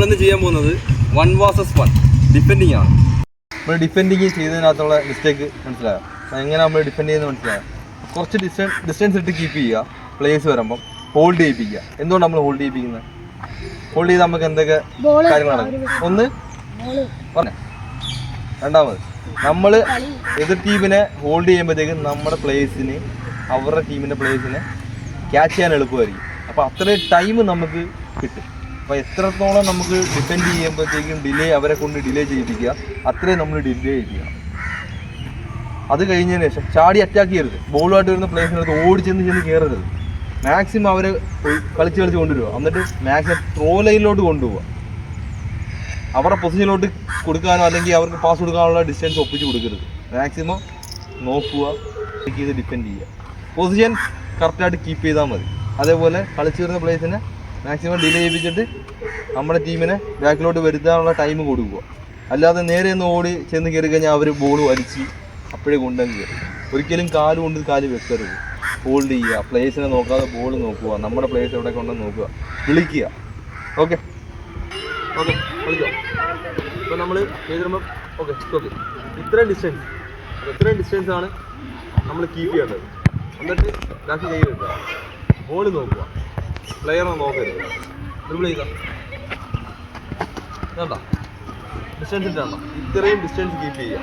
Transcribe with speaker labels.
Speaker 1: നമ്മളിന്ന് ചെയ്യാൻ പോകുന്നത് വൺ വാസസ് വൺ ഡിഫെൻഡിങ് ആണ്. നമ്മൾ ഡിഫെൻഡിങ് ചെയ്തതിനകത്തുള്ള മിസ്റ്റേക്ക് മനസ്സിലായോ? എങ്ങനെ നമ്മൾ ഡിഫെൻഡ് ചെയ്യുന്നത് മനസ്സിലായോ? കുറച്ച് ഡിസ്റ്റൻസ് ഡിസ്റ്റൻസ് ഇട്ട് കീപ്പ് ചെയ്യുക. പ്ലേസ് വരുമ്പം ഹോൾഡ് ചെയ്യിപ്പിക്കുക. എന്തുകൊണ്ട് നമ്മൾ ഹോൾഡ് ചെയ്യിപ്പിക്കുന്നത്? ഹോൾഡ് ചെയ്ത് നമുക്ക് എന്തൊക്കെ കാര്യങ്ങൾ നടക്കും ഒന്ന് പറഞ്ഞേ. രണ്ടാമത് നമ്മൾ എതിർ ടീമിനെ ഹോൾഡ് ചെയ്യുമ്പോഴത്തേക്കും നമ്മുടെ പ്ലേസിന് അവരുടെ ടീമിന്റെ പ്ലേസിനെ ക്യാച്ച് ചെയ്യാൻ എളുപ്പമായിരിക്കും. അപ്പോൾ അത്രയും ടൈം നമുക്ക് കിട്ടും. അപ്പോൾ എത്രത്തോളം നമുക്ക് ഡിപ്പെൻഡ് ചെയ്യുമ്പോഴത്തേക്കും ഡിലേ അവരെ കൊണ്ട് ഡിലേ ചെയ്യിപ്പിക്കുക അത്രയും നമ്മൾ ഡിലേ ചെയ്യുക അത് കഴിഞ്ഞതിന് ശേഷം ചാടി അറ്റാക്ക് ചെയ്യരുത്. ബോളുമായിട്ട് വരുന്ന പ്ലേസിനടുത്ത് ഓടി ചെന്ന് ചെന്ന് കയറരുത് മാക്സിമം അവരെ കളിച്ച് കളിച്ച് കൊണ്ടുവരിക. എന്നിട്ട് മാക്സിമം ത്രോ ലൈനിലോട്ട് കൊണ്ടുപോവുക. അവരുടെ പൊസിഷനിലോട്ട് കൊടുക്കാനോ അല്ലെങ്കിൽ അവർക്ക് പാസ് കൊടുക്കാനുള്ള ഡിസ്റ്റൻസ് ഒപ്പിച്ച് കൊടുക്കരുത്. മാക്സിമം നോക്കുക ഡിപ്പെൻഡ് ചെയ്യുക. പൊസിഷൻ കറക്റ്റായിട്ട് കീപ്പ് ചെയ്താൽ മതി. അതേപോലെ കളിച്ചു വരുന്ന പ്ലേസിനെ മാക്സിമം ഡിലേ ചെയ്യിപ്പിച്ചിട്ട് നമ്മുടെ ടീമിനെ ബാക്കിലോട്ട് വരുത്താനുള്ള ടൈം കൊടുക്കുക. അല്ലാതെ നേരെ ഒന്ന് ഓടി ചെന്ന് കയറി കഴിഞ്ഞാൽ അവർ ബോൾ വലിച്ച് അപ്പോഴേ കൊണ്ടങ്ങ് കയറും ഒരിക്കലും കാൽ കൊണ്ട് കാൽ വെക്കരുത്. ഹോൾഡ് ചെയ്യുക. പ്ലേസിനെ നോക്കാതെ ബോൾ നോക്കുക. നമ്മുടെ പ്ലേസ് എവിടെ കൊണ്ടെന്ന് നോക്കുക. വിളിക്കുക. ഓക്കെ ഓക്കെ കളിച്ചോ ഇപ്പോൾ നമ്മൾ എഴുതുമ്പം ഓക്കെ ഓക്കെ ഇത്രയും ഡിസ്റ്റൻസ് ഇത്രയും ഡിസ്റ്റൻസ് ആണ് നമ്മൾ കീപ്പ് ചെയ്യേണ്ടത്. എന്നിട്ട് ബാക്കി കൈ വെക്കുക. ബോൾ നോക്കുക. പ്ലെയറെ നോക്കരുത്. ഡ്രിബിൾ ചെയ്ത വേണ്ട ഡിസ്റ്റൻസ് ഇട്ടാണോ ഇത്രയും ഡിസ്റ്റൻസ് കീപ്പ് ചെയ്യുക